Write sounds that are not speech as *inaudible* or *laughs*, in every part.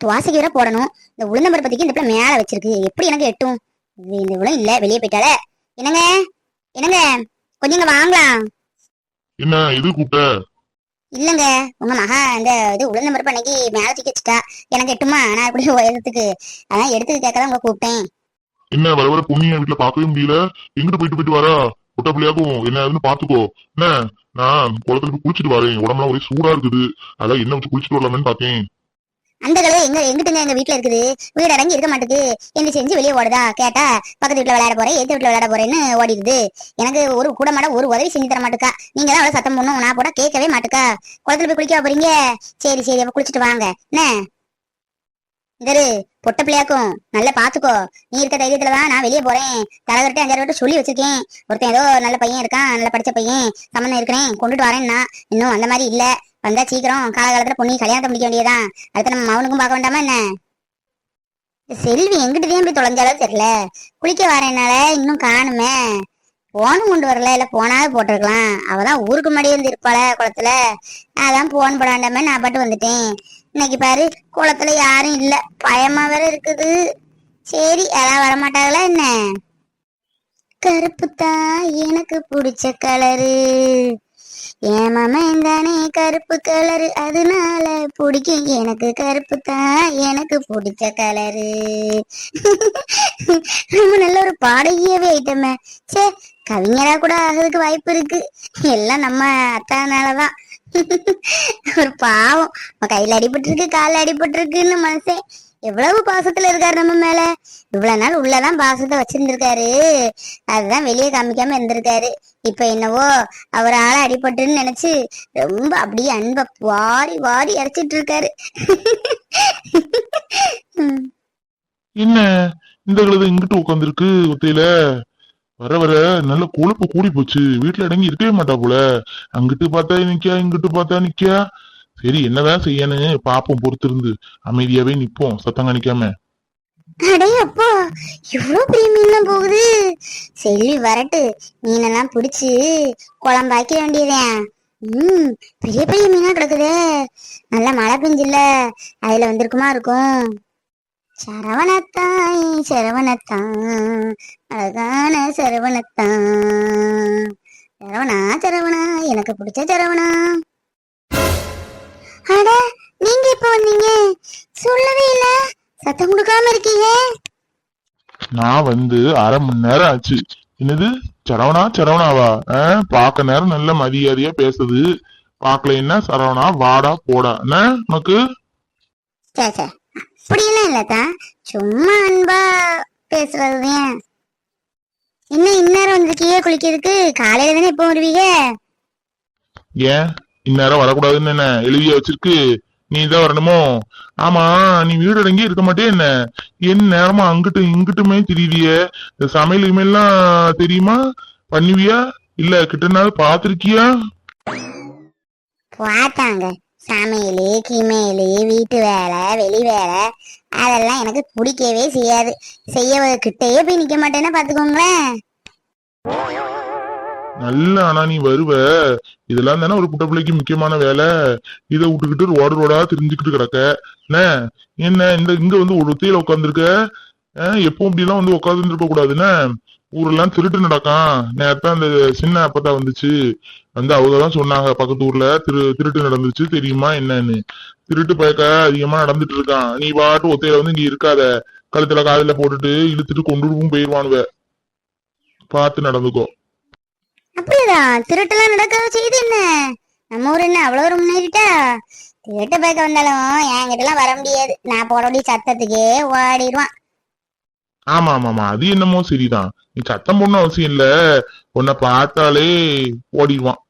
துவாசைக்கு வேற போடணும். இந்த உளுந்தம்பர் பத்திக்கு இந்த பிள்ளை மேல வச்சிருக்கு. எப்படி எனக்கு எட்டும்? இது இந்த இவ்வளவு இல்ல வெளியே போயிட்டால. என்னங்க? என்னங்க? கொஞ்சம் வாங்கலாம். என்ன எது கூப்பிட்ட? இல்லங்க. உங்க மகா இந்த இது உளுந்த பருப்பு அன்னைக்கு மேல தூக்கி வச்சுட்டா. எனக்கு எட்டுமா? நான் எப்படி உயரத்துக்கு. அதான் எடுத்து கேட்கதான் உங்களை கூப்பிட்டேன். என்ன வர வர பொண்ணிய வீட்டுல பார்க்கவே முடியல. எங்கிட்டு போயிட்டு போயிட்டு வரா? குட்ட பிள்ளையாக்கும் என்ன ஆகுதுன்னு பாத்துக்கோ என்ன? நான் குளத்துல போய் குளிச்சிட்டு வரேன். உடம்புலாம் ஒரே சூடா இருக்குது. அதான் என்ன வச்சு குளிச்சிட்டு வரலாமேன்னு பார்த்தேன். அந்த கழுவு எங்க எங்கிட்டுங்க எங்க வீட்டுல இருக்குது? வீடு அடங்கி இருக்க மாட்டேது என்று செஞ்சு வெளியே ஓடுதா? கேட்டா பக்கத்து வீட்டுல விளையாட போறேன் ஏத்து வீட்டுல விளையாட போறேன்னு ஓடிடுது. எனக்கு ஒரு கூட மாட ஒரு உதவி செஞ்சு தர மாட்டுக்கா. நீங்க தான் அவ்வளவு சத்தம் பண்ணும் நான் கூட கேட்கவே மாட்டுக்கா. குளத்துல போய் குளிக்க போறீங்க? சரி சரி அப்ப குளிச்சுட்டு வாங்க. என்ன? இந்தரு பொட்ட பிள்ளையாக்கும். நல்லா பாத்துக்கோ. நீ இருக்க தைரியத்துல தான் நான் வெளியே போறேன். தலைவர்கிட்ட அஞ்சாறு விட்டு சொல்லி வச்சிருக்கேன். ஒருத்தன் ஏதோ நல்ல பையன் இருக்கான் நல்ல படிச்ச பையன் சம்மந்தம் இருக்கிறேன் கொண்டுட்டு வரேன்னா. இன்னும் அந்த மாதிரி இல்ல. வந்தா சீக்கிரம் காலகாலத்துல பொண்ணு கல்யாணத்தை முடிக்க வேண்டியதான் அடுத்து நம்ம மவனுக்கும் பார்க்க வேண்டாமா என்ன? செல்வி எங்கிட்டு போய் தொலைஞ்சாலும் தெரியல. குளிக்க வரேனால இன்னும் காணுமே. போனும் கொண்டு வரல. இல்ல போனாவது போட்டிருக்கலாம். அவதான் ஊருக்கு முன்னாடி வந்து இருப்பாள குளத்துல. அதான் போன் போடாண்டாமே நான் பாட்டு வந்துட்டேன். இன்னைக்கு பாரு குளத்துல யாரும் இல்ல. பயமா வேற இருக்குது. சரி யாராவது வரமாட்டாங்களா என்ன? கருப்பு தான் எனக்கு பிடிச்ச கலரு என் மாமன் தானே கருப்பு கலரு அதனால பிடிக்கும். எனக்கு கருப்பு தான் எனக்கு பிடிச்ச கலரு ரொம்ப நல்ல ஒரு பாடகியவே ஐட்டமே சே கவிஞரா கூட ஆகிறதுக்கு வாய்ப்பு இருக்கு. எல்லாம் நம்ம அத்தானாலதான். ஒரு பாவம். அவன் கையில அடிபட்டிருக்கு அடிபட்டு இருக்குன்னு மனசே. எவ்வளவு பாசத்துல இருக்காரு நம்ம மேல? இவ்வளவு நாள் உள்ளதான் பாசத்தை வச்சிருந்திருக்காரு. அதுதான் வெளியே காமிக்காம இருந்திருக்காரு. இப்ப என்னவோ அவரால அடிபட்டுன்னு நினைச்சு ரொம்ப அப்படியே அன்ப வாரி வாரி இறைச்சிட்டு இருக்காரு என்ன? இந்த கழுதை இங்கிட்டு உட்காந்துருக்கு ஒத்தையில. வர வர நல்ல கொழுப்பு கூடி போச்சு வீட்டுல அடங்கி இருக்கவே மாட்டா போல. அங்கிட்டு பார்த்தா நிக்கா இங்கிட்டு பார்த்தா நிக்கா சரி என்னதான் செய்யணும் பாப்போம் பொறுத்திருந்து. அமைதியாவே நிப்போம் சத்தம் நிக்காம அடே அப்பா இவ்வளவு பெரிய மீன் போகுது. செல்வி வரட்டு மீனெல்லாம் பிடிச்சு குழம்பாக்க வேண்டியதேன் ம் பெரிய பெரிய மீனா கிடக்குதே. நல்லா மழை பெஞ்சில்ல அதுல வந்திருக்குமா இருக்கும். சரவணத்தாய் சரவணத்தான். அழகான சரவணத்தான். சரவணா சரவணா எனக்கு பிடிச்ச சரவணா. அட நீங்க இப்ப வந்தீங்க? சொல்லவே இல்ல. சத்தம் கொடுக்காம இருக்கீங்க. நான் வந்து அரை மணி நேரம் ஆச்சு. என்னது? சரவணா சரவணாவா? ஆ, பார்க்க நேரம் நல்ல மரியாதையா பேசுது. பாக்கலைன்னா சரவணா வாடா போடா. என்ன உனக்கு? அப்படியெல்லாம் இல்லத்தா சும்மா அன்பா பேசுறதுதான் என்ன இந்நேரம் வந்திருக்கீங்க குளிக்கிறதுக்கு? காலையில தானே எப்போ வருவீங்க? ஏன்? இந்நேரம் வரக்கூடாதுன்னு என்ன எழுதிய வச்சிருக்கு? நீ தான் வரணுமோ? ஆமா நீ வீடு அடங்கி இருக்க மாட்டே என்ன? என் நேரமா அங்கிட்டு இங்கிட்டுமே தெரியுதிய இந்த சமையல் இமெல்லாம் தெரியுமா? பண்ணுவியா? இல்ல கிட்ட நாள் பாத்திருக்கியா? பார்த்தாங்க சமையல் கிமையல் வீட்டு வேலை வெளி வேலை. அதெல்லாம் எனக்கு பிடிக்கவே செய்யாது. செய்ய கிட்டேயே போய் நிக்க மாட்டேன்னா பாத்துக்கோங்களேன். நல்ல ஆனா நீ வருவ. இதெல்லாம் தானே ஒரு குட்ட பிள்ளைக்கு முக்கியமான வேலை. இதை விட்டுக்கிட்டு ரோடு ரோடா தெரிஞ்சுக்கிட்டு கிடக்க. என்ன என்ன இந்த இங்க வந்து ஒரு ஒத்தையில உட்காந்துருக்க எப்பவும் இப்படி எல்லாம் வந்து உட்காந்துருக்க கூடாதுன்னு. ஊரெல்லாம் திருட்டு நடக்கான். நேரத்தா அந்த சின்ன அப்பத்தா வந்துச்சு. வந்து அவங்க தான் சொன்னாங்க பக்கத்து ஊர்ல திரு திருட்டு நடந்துச்சு தெரியுமா என்னன்னு. திருட்டு பயக்க அதிகமா நடந்துட்டு இருக்கான். நீ பாட்டு ஒத்தையில வந்து இங்க இருக்காத. கழுத்துல காதுல போட்டுட்டு இழுத்துட்டு கொண்டு போயிருவானுவ. பார்த்து நடந்துக்கோ. அப்படியேதான் திருட்டெல்லாம் நடக்க செய்து என்ன? நம்ம ஊர் என்ன அவ்வளவு ஒரு முன்னேறிட்டா? திருட்டு பேக்க வந்தாலும் என்கிட்ட எல்லாம் வர முடியாது. நான் போட வேண்டிய சத்தத்துக்கே ஓடிடுவான். ஆமா ஆமா ஆமா அது என்னமோ சரிதான். நீ சத்தம் போடணும் அவசியம் இல்ல. உன்னை பார்த்தாலே ஓடிடுவான்.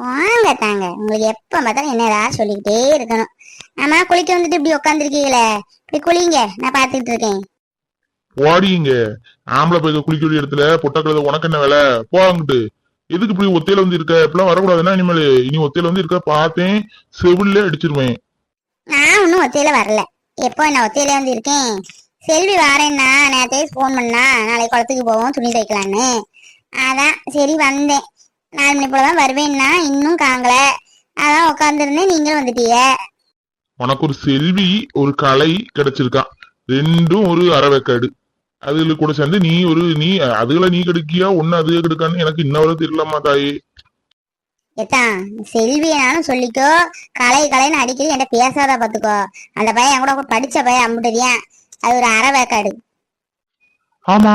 வாங்க தாங்க. உங்களுக்கு எப்ப பார்த்தாலும் என்னடா சொல்லிக்கிட்டே இருக்கணும். ஆமா குளிக்க வந்துட்டு இப்படி உட்காந்துருக்கீங்களே இப்படி குளிங்க. நான் பாத்துக்கிட்டு இருக்கேன். ஓடிங்க ஆம்பளை பைக்க குளிக்க வேண்டிய இடத்துல பொட்ட கழுத உனக்கு என்ன வேலை? போ அங்கிட்டு. எதுக்கு இப்படி ஒத்தையில வந்து இருக்க? இப்பெல்லாம் வரக்கூடாதுன்னா இனிமேல் இனி ஒத்தையில வந்து இருக்க பார்த்தேன் செவில்ல அடிச்சிருவேன். நான் ஒன்னும் ஒத்தையில வரல. எப்போ நான் ஒத்தையில வந்து இருக்கேன்? செல்வி வாரேன்னா நேரத்தையே ஃபோன் பண்ணா நாளைக்கு குளத்துக்கு போவோம் துணி தைக்கலான்னு அதான் சரி வந்தேன். நாலு மணி போல தான் வருவேன்னா இன்னும் காங்கல. அதான் உட்காந்துருந்தேன் நீங்களும் வந்துட்டீங்க. உனக்கு ஒரு செல்வி ஒரு கலை கிடைச்சிருக்கான் ரெண்டும் ஒரு அறவேக்காடு அதுல கூட சேர்ந்து நீ ஒரு நீ அதுல நீ கெடுக்கியா? ஒன்னு அதுக கெடுக்கான்னு எனக்கு இன்ன வரை தெரியலம்மா தாயே. எத்தான் செல்வியனாலும் சொல்லிக்கோ கலை கலைன்னு அடிக்கடி என்கிட்ட பேசாத பாத்துக்கோ. அந்த பையன் கூட படிச்ச பையன் அம்புட்டுறியான் அது ஒரு அரை வேக்காடு ஆமா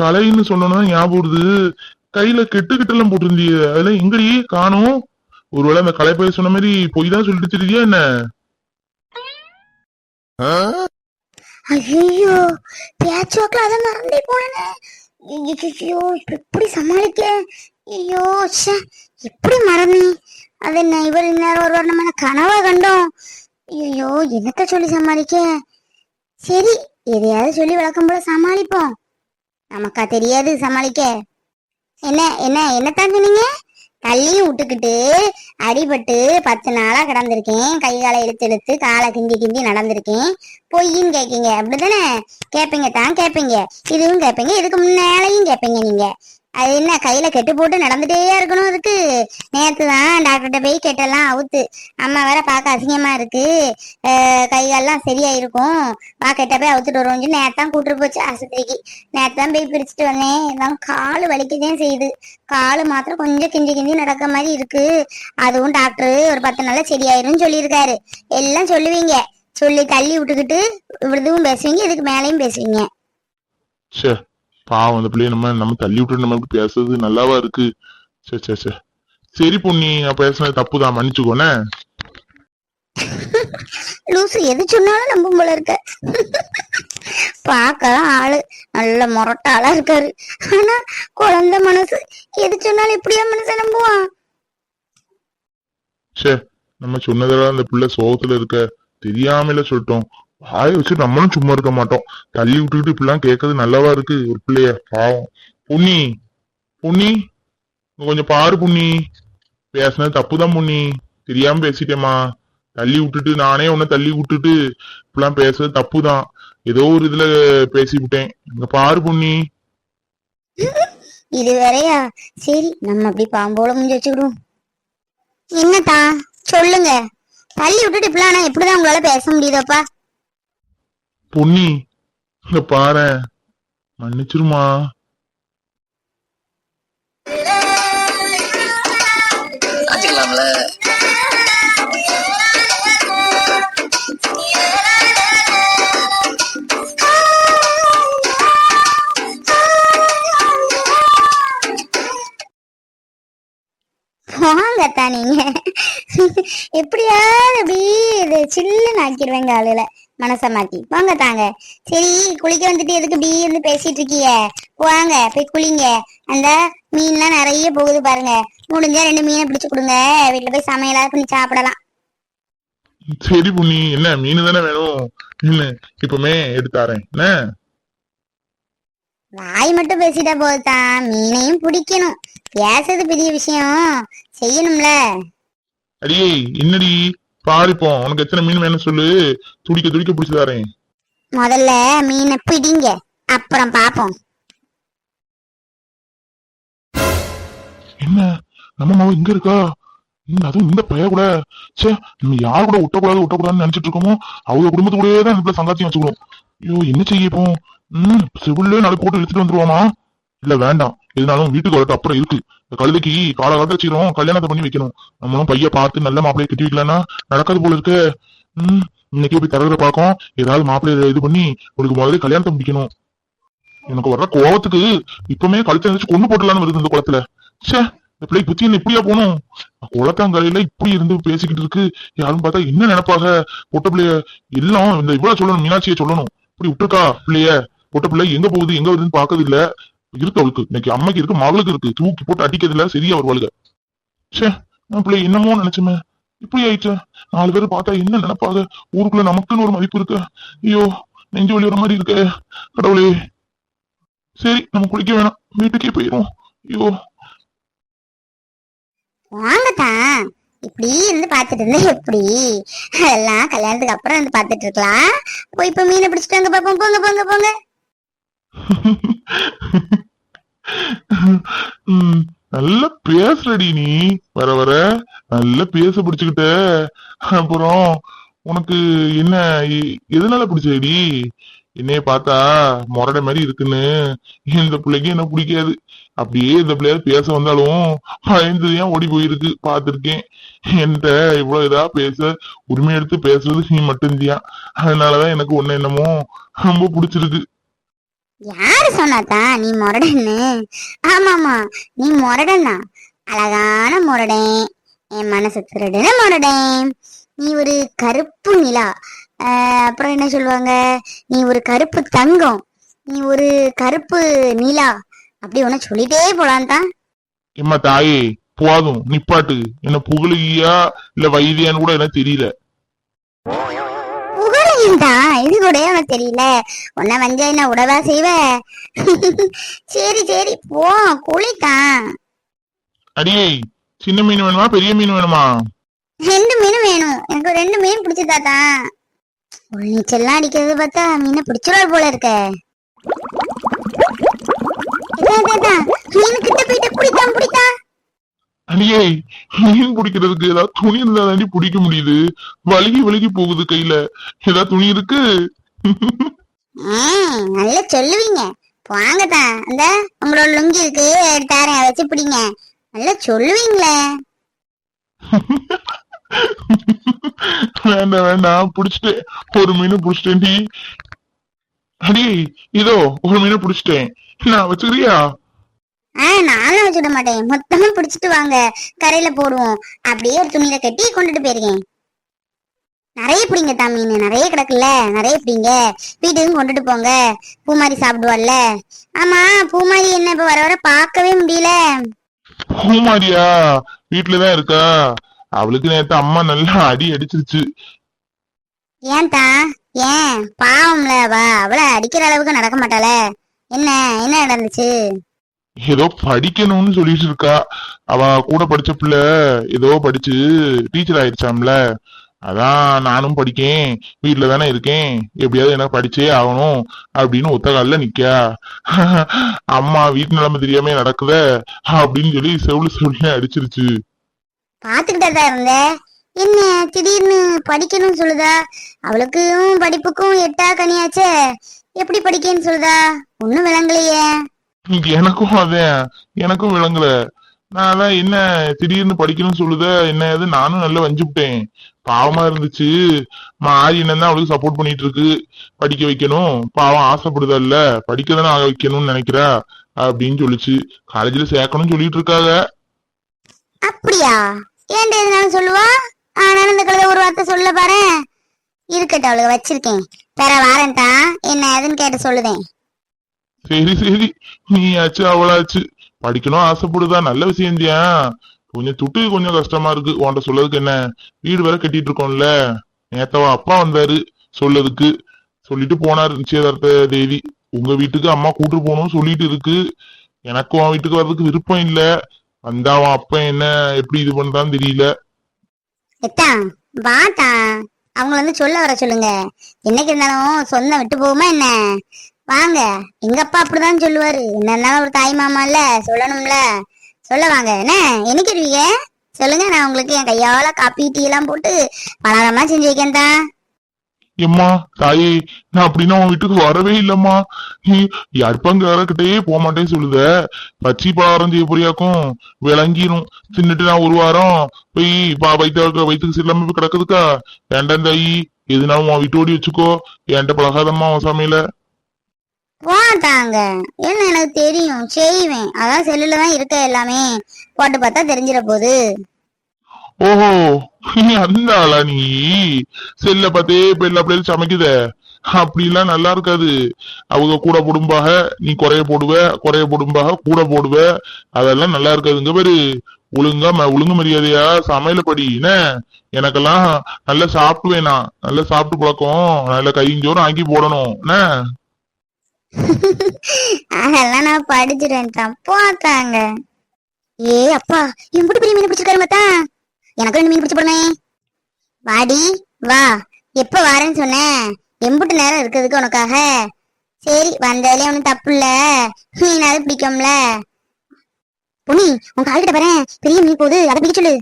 கலைன்னு சொன்னோன்னா ஞாபகம் வருது. கையில கெட்டு கெட்டெல்லாம் போட்டிருந்தியே அதெல்லாம் எங்கடி? காணும். ஒருவேளை அந்த கலை பையன் சொன்ன மாதிரி பொய் தான் சொல்லிட்டு தெரியுதியா என்ன? ஐயோ பேச்சுவாக்கில் அதை மறந்தே போனேனே. ஐயோ எப்படி சமாளிக்க? ஐயோ ஷே எப்படி மறந்தேன் அது என்ன இவர் இந்நேரம் ஒரு நம்ம கனவா கண்டோம். ஐயோ என்னத்த சொல்லி சமாளிக்க? சரி எதையாவது சொல்லி விளக்கம் போல சமாளிப்போம். நமக்கா தெரியாது சமாளிக்க. என்ன என்ன என்னத்தான் சொன்னீங்க? தள்ளியும் விட்டுக்கிட்டு அடிபட்டு பத்து நாளா கிடந்திருக்கேன். கை காலை இழுத்து இழுத்து காலை கிண்டி கிண்டி நடந்திருக்கேன். பொய்யும் கேட்கீங்க. அப்படிதானே கேட்பீங்க தான் கேட்பீங்க இதுவும் கேட்பீங்க இதுக்கு முன்னாலையும் கேட்பீங்க நீங்க. அது என்ன கையில கெட்டு போட்டு நடந்துட்டே இருக்கணும் அதுக்கு. நேத்து தான் டாக்டர்கிட்ட போய் கெட்டெல்லாம் அவுத்து. அம்மா வேற பார்க்க அசிங்கமா இருக்கு. அஹ் கை வா கெட்ட போய் அவுத்துட்டு வருவோம் நேத்து தான் கூட்டு போச்சு ஆஸ்பத்திரிக்கு. நேரத்தான் போய் பிரிச்சுட்டு வந்தேன். இருந்தாலும் கால் வலிக்கதான் செய்யுது காலு மாத்திரம் கொஞ்சம் கிஞ்சி கிஞ்சி நடக்க மாதிரி இருக்கு. அதுவும் டாக்டர் ஒரு பத்து நாள்ல சரியாயிரும்னு சொல்லியிருக்காரு. எல்லாம் சொல்லுவீங்க. சொல்லி தள்ளி விட்டுக்கிட்டு இதுவும் பேசுவீங்க இதுக்கு மேலேயும் பேசுவீங்க. பாவம் அந்த பிள்ளைய நம்ம நம்ம தள்ளி விட்டு நம்ம இப்படி பேசுறது நல்லாவா இருக்கு? சே சே சே சரி பொண்ணி நான் பேசுனது தப்புதான் மன்னிச்சுக்கோனே. லூசு எது சொன்னாலும் நம்பும் போல இருக்க. பார்க்க ஆளு. நல்ல முரட்டாளா இருக்காரு. ஆனா குழந்தை மனசு எது சொன்னாலும் இப்படியா மனசை நம்புவான்? ச்சே நம்ம சொன்னதெல்லாம் அந்த பிள்ளை சோகத்துல இருக்க தெரியாமல சொல்லிட்டோம். வாய வச்சு நம்மளும் சும்மா இருக்க மாட்டோம். தள்ளி விட்டுக்கிட்டு இப்படிலாம் கேட்கறது நல்லாவா இருக்கு? ஒரு பிள்ளைய பாவம். புண்ணி புண்ணி கொஞ்சம் பாரு புண்ணி பேசுனது தப்புதான் புண்ணி தெரியாம பேசிட்டேமா தள்ளி விட்டுட்டு நானே உன்னை தள்ளி விட்டுட்டு இப்படிலாம் பேசுறது தப்புதான். ஏதோ ஒரு இதுல பேசி விட்டேன் இங்க பாரு புண்ணி இது சரி நம்ம அப்படி பாம்போல முடிஞ்சு வச்சுக்கிடுவோம். என்னத்தா? சொல்லுங்க. தள்ளி விட்டுட்டு இப்பெல்லாம் நான் எப்படிதான் உங்களால பேச முடியுதப்பா? பொன்னி இங்க பாரு. மன்னிச்சிருமா? ஆச்சுக்கலாம்ல வாங்கத்தா நீங்க. எப்படியாவது அப்படி இது சில்லுன்னு ஆக்கிடுவேங்க ஆளுல. மனச மாத்தி. வாங்க தாங்க. சரி குளிக்க வந்துட்டு எதுக்கு இப்படி இருந்து பேசிட்டு இருக்கீங்க? வாங்க போய் குளிங்க. அந்த மீன்லாம் நிறைய போகுது பாருங்க. முடிஞ்சா ரெண்டு மீனை பிடிச்சு கொடுங்க. வீட்டுல போய் சமையலா பண்ணி சாப்பிடலாம். சரி புண்ணி. என்ன மீன் தானே வேணும்? இப்பமே எடுத்தாரேன் என்ன? வாய் மட்டும் பேசிட்டா போதுதான். மீனையும் பிடிக்கணும். பேசுறது பெரிய விஷயம். செய்யணும்ல. அடியே என்னடி? பாரிப்போம் உனக்கு எத்தனை மீன் வேணும் சொல்லு. துடிக்க துடிக்க பிடிச்சு தரேன். முதல்ல மீனை பிடிங்க. அப்புறம் பாப்போம். என்ன? நம்ம மாவு இங்க இருக்கா? ம், அதுவும் இந்த பைய கூட. ச்சே நம்ம யார் கூட விட்டக்கூடாது விட்டக்கூடாதுன்னு நினைச்சிட்டு இருக்கோமோ அவங்க குடும்பத்து கூடயே தான் இந்த சங்காத்தியம் வச்சுக்கணும். ஐயோ என்ன செய்ய இப்போ? ம் சிவில்லே நாளை போட்டு எடுத்துட்டு வந்துருவாமா? இல்ல வேண்டாம். இருந்தாலும் வீட்டுக்கு வரட்டும் அப்புறம் இருக்கு. இந்த கழுதைக்கு காலகாலத்துல வச்சுக்கிறோம் கல்யாணத்தை பண்ணி வைக்கணும். நம்மளும் பைய பார்த்து நல்ல மாப்பிள்ளைய கட்டி வைக்கலன்னா நடக்காது போல இருக்கு. உம் இன்னைக்கு போய் தரகுற பாக்கம் ஏதாவது மாப்பிள்ளைய இது பண்ணி உனக்கு முதல்ல கல்யாணத்தை முடிக்கணும். எனக்கு வர்ற கோவத்துக்கு இப்பவுமே கழுத்தை இருந்துச்சு கொண்டு போட்டுலான்னு வருது இந்த குளத்துல. ச்சே இந்த பிள்ளை புத்தி என்ன இப்படியா போகணும்? குளத்தாங்கரையில இப்படி இருந்து பேசிக்கிட்டு இருக்கு. யாரும் பார்த்தா என்ன நினைப்பாக பொட்ட பிள்ளைய எல்லாம் இந்த இவ்வளவு சொல்லணும் மீனாட்சியை சொல்லணும். இப்படி விட்டுருக்கா பிள்ளைய? பொட்ட பிள்ளை எங்க போகுது? எங்க வருதுன்னு பாக்குறது இல்ல. இருக்கு அவளுக்கு. இன்னைக்கு அம்மைக்கு இருக்கு மகளுக்கு இருக்கு. தூக்கி போட்டு அடிக்கிறது இல்ல சரியா வருவாளுக. ச்சே நான் பிள்ளை என்னமோ நினைச்சுமே இப்படி ஆயிடுச்சு. நாலு பேர் பார்த்தா என்ன நினைப்பாங்க? ஊருக்குள்ள நமக்குன்னு ஒரு மதிப்பு இருக்கு. ஐயோ நெஞ்சு வலி வர மாதிரி இருக்கு. கடவுளே. சரி நம்ம குளிக்க வேணாம். வீட்டுக்கே போயிரும் ஐயோ. வாங்கத்தான் இப்படி இருந்து பாத்துட்டு இருந்தா எப்படி? அதெல்லாம் கல்யாணத்துக்கு அப்புறம் வந்து பாத்துட்டு இருக்கலாம். போய் இப்ப மீனை பிடிச்சிட்டு வாங்க பாப்போம் போங்க போங்க போங்க. *laughs* உம் நல்லா பேசுறடி நீ. வர வர. நல்லா பேச பிடிச்சுக்கிட்ட. அப்புறம் உனக்கு என்ன எதனால பிடிச்சடி என்னைய பார்த்தா முரடை மாதிரி இருக்குன்னு. இந்த பிள்ளைக்கு என்ன பிடிக்காது. அப்படியே இந்த பிள்ளையாவது பேச வந்தாலும் பயந்து ஏன் ஓடி போயிருக்கு. பார்த்திருக்கேன். என்கிட்ட இவ்வளவு இதா பேச உரிமை எடுத்து பேசுறது நீ மட்டும்தியா. அதனாலதான் எனக்கு ஒண்ணு என்னமோ ரொம்ப பிடிச்சிருக்கு. யாரு சொன்னாத்தா நீ முரடன்னு? ஆமாமா நீ முரடன் அழகான முரடேன். என் மனசு திருடுன முரடேன். நீ ஒரு கருப்பு நிலா. அப்புறம் என்ன சொல்லுவாங்க? நீ ஒரு கருப்பு தங்கம். நீ ஒரு கருப்பு நிலா. அப்படி ஒண்ணு சொல்லிட்டே போலாம் தான். எம்மா தாயே போதும். நிப்பாட்டு. என்ன புகழியா இல்ல வைத்தியான்னு கூட எனக்கு தெரியல. புகழையும் இது கூட உனக்கு தெரியல. உன்னை வஞ்ச என்ன உடவா செய்வ? சரி சரி. போ குளித்தான் அடியே சின்ன மீன் வேணுமா பெரிய மீன் வேணுமா? ரெண்டு மீனும் வேணும். எனக்கு ரெண்டு மீன் பிடிச்சதாத்தா நீச்சல்லாம் அடிக்கிறது பார்த்தா மீனை பிடிச்சிருவாள் போல இருக்க. மீன் கிட்ட போயிட்டு பிடித்தான் பிடித்தான். அடியே மீன் பிடிக்கிறதுக்கு ஏதாவது துணி இருந்தா தாண்டி பிடிக்க முடியுது. வழுகி வழுகி போகுது கையில. ஏதாவது துணி இருக்கு? நல்லா சொல்லுவீங்க. வாங்கத்தான் அந்த உங்களோட லுங்கி இருக்கு எடுத்தாரேன் அதை வச்சு பிடிங்க. நல்லா சொல்லுவீங்களே. வேண்டாம் வேண்டாம் புடிச்சிட்டேன். ஒரு மீன் புடிச்சிட்டேன்டி. அடியே இதோ ஒரு மீன் புடிச்சிட்டேன். நான் வச்சுக்கிறியா? ஆ நானும் வச்சுட மாட்டேன். மொத்தமா பிடிச்சிட்டு வாங்க. கரையில போடுவோம். அப்படியே ஒரு துணியில கட்டி கொண்டுட்டு போயிருக்கேன். நிறைய பிடிங்க தான் மீன். நிறைய கிடக்குல்ல. நிறைய பிடிங்க. வீட்டுக்கும் கொண்டுட்டு போங்க. பூமாரி சாப்பிடுவாள்ல. ஆமா பூமாரி என்ன இப்ப வர வர பார்க்கவே முடியல. பூமாரியா? வீட்டுலதான் இருக்கா? அவளுக்கு நேத்து அம்மா நல்லா அடி அடிச்சிருச்சு. ஏன் தா? ஏன்? பாவம்ல வா. அவளை அடிக்கிற அளவுக்கு நடக்க மாட்டாள. என்ன? என்ன நடந்துச்சு? ஏதோ படிக்கணும்னு சொல்லிட்டு இருக்கா அவ கூட படிச்ச பிள்ளை ஏதோ படிச்சு டீச்சர் ஆயிடுச்சாம்ல. அதான் நானும் படிக்கேன். வீட்டுல தானே இருக்கேன். எப்படியாவது எனக்கு படிச்சே ஆகணும் அப்படின்னு ஒத்த நிக்கா. அம்மா வீட்டு நிலைமை தெரியாம நடக்குத அப்படின்னு சொல்லி செவிலு செவில அடிச்சிருச்சு. பாத்துக்கிட்டதா இருந்த என்ன திடீர்னு படிக்கணும்னு சொல்லுதா? அவளுக்கும் படிப்புக்கும் எட்டா கனியாச்சே. எப்படி படிக்கேன்னு சொல்லுதா? ஒண்ணும் விளங்கலையே. எனக்கும் அதான் எனக்கும் விளங்கல. நான் அதான் என்ன திடீர்னு படிக்கணும்னு சொல்லுத என்ன ஏது நானும் நல்லா வஞ்சுட்டேன் பாவமா இருந்துச்சு. மாறி என்ன அவளுக்கு சப்போர்ட் பண்ணிட்டு இருக்கு படிக்க வைக்கணும். பாவம் ஆசைப்படுதல்ல படிக்க தானே ஆக வைக்கணும்னு நினைக்கிறா அப்படின்னு சொல்லிச்சு. காலேஜ்ல சேர்க்கணும்னு சொல்லிட்டு இருக்காங்க அப்படியா? ஏன் எதுனாலும் சொல்லுவா? ஆனாலும் இந்த கழுத ஒரு வார்த்தை சொல்ல பாரு இருக்கட்டும் அவளுக்கு வச்சிருக்கேன். வேற வாரேன் என்ன ஏதுன்னு கேட்டு சொல்லுதேன். சரி சரி. நீ ஆச்சு அவளாச்சு. படிக்கணும் ஆசைப்படுதா? நல்ல விஷயம் தியா கொஞ்சம் துட்டு கொஞ்சம் கஷ்டமா இருக்கு. உன்கிட்ட சொல்லதுக்கு என்ன? வீடு வேற கட்டிட்டு இருக்கோம்ல. நேத்தவா அப்பா வந்தாரு சொல்லதுக்கு. சொல்லிட்டு போனாரு நிச்சயதார்த்த தேதி உங்க வீட்டுக்கு அம்மா கூட்டு போகணும்னு சொல்லிட்டு இருக்கு. எனக்கும் அவன் வீட்டுக்கு வர்றதுக்கு விருப்பம் இல்ல. வந்தா அவன் அப்பா என்ன எப்படி இது பண்றான்னு தெரியல. வாத்தா அவங்கள வந்து சொல்ல வர சொல்லுங்க. என்னைக்கு இருந்தாலும் சொந்த விட்டு போகுமா என்ன? வாங்க. எங்க அப்பா அப்படிதான் சொல்லுவாரு. என்ன இருந்தாலும் ஒரு தாய் மாமா இல்ல சொல்லணும்ல. சொல்ல வாங்க. என்ன? என்னைக்கு இருவீங்க சொல்லுங்க. நான் உங்களுக்கு என் கையால காப்பி டீ எல்லாம் போட்டு பலகாரமா செஞ்சு வைக்கேன் எம்மா தாயே நான் அப்படின்னா உன் வீட்டுக்கு வரவே இல்லம்மா. நீ யாருப்பாங்காரக்கிட்டயே போக மாட்டேன்னு சொல்லுத. பச்சி பலகாரம் செய்ய புரியாக்கும் விளங்கிரும். தின்னுட்டு நான் ஒரு வாரம் போய் பா வயிற்று வயிற்றுக்கு சரியில்லாம போய் கிடக்குதுக்கா? வேண்டாம் தாயி. எதுனாலும் உன் வீட்டு ஓடி வச்சுக்கோ. என்கிட்ட பழகாதம்மா உன் சமையல. போட்டாங்க என்ன எனக்கு தெரியும். செய்வேன். அதான் செல்லுல தான் இருக்க எல்லாமே. போட்டு பார்த்தா தெரிஞ்சிட போகுது ஓஹோ. அந்த ஆளா நீ? செல்ல பார்த்தே இப்ப எல்லா பிள்ளைகளும் சமைக்குத. அப்படிலாம் நல்லா இருக்காது. அவங்க கூட போடும்பாக நீ குறைய போடுவ குறைய போடும்பாக கூட போடுவ. அதெல்லாம் நல்லா இருக்காதுங்க பாரு. ஒழுங்கா ம- ஒழுங்கு மரியாதையா சமையல படி. என்ன? எனக்கெல்லாம் நல்லா சாப்பிடுவேன் நான். நல்லா சாப்பிட்டு பழக்கம். நல்ல கையும் ஆக்கி போடணும். என்ன? அதெல்லாம் நான் படிச்சிருவேன். தான் போட்டாங்க ஏ அப்பா எம்பிட்டு பெரிய மீன் பிடிச்சிருக்காரு மத்தா எனக்கு ரெண்டு மீன் பிடிச்ச போடுமே. வாடி வா. எப்ப வாரேன்னு சொன்னேன் எம்பிட்டு நேரம் இருக்கிறதுக்கு உனக்காக. சரி வந்தாலே ஒன்றும் தப்பு இல்ல. மீனாவது பிடிக்கும்ல. பொன்னி உன் கால்கிட்ட பாரு பெரிய மீன் போகுது அதை பிடிக்க சொல்லு.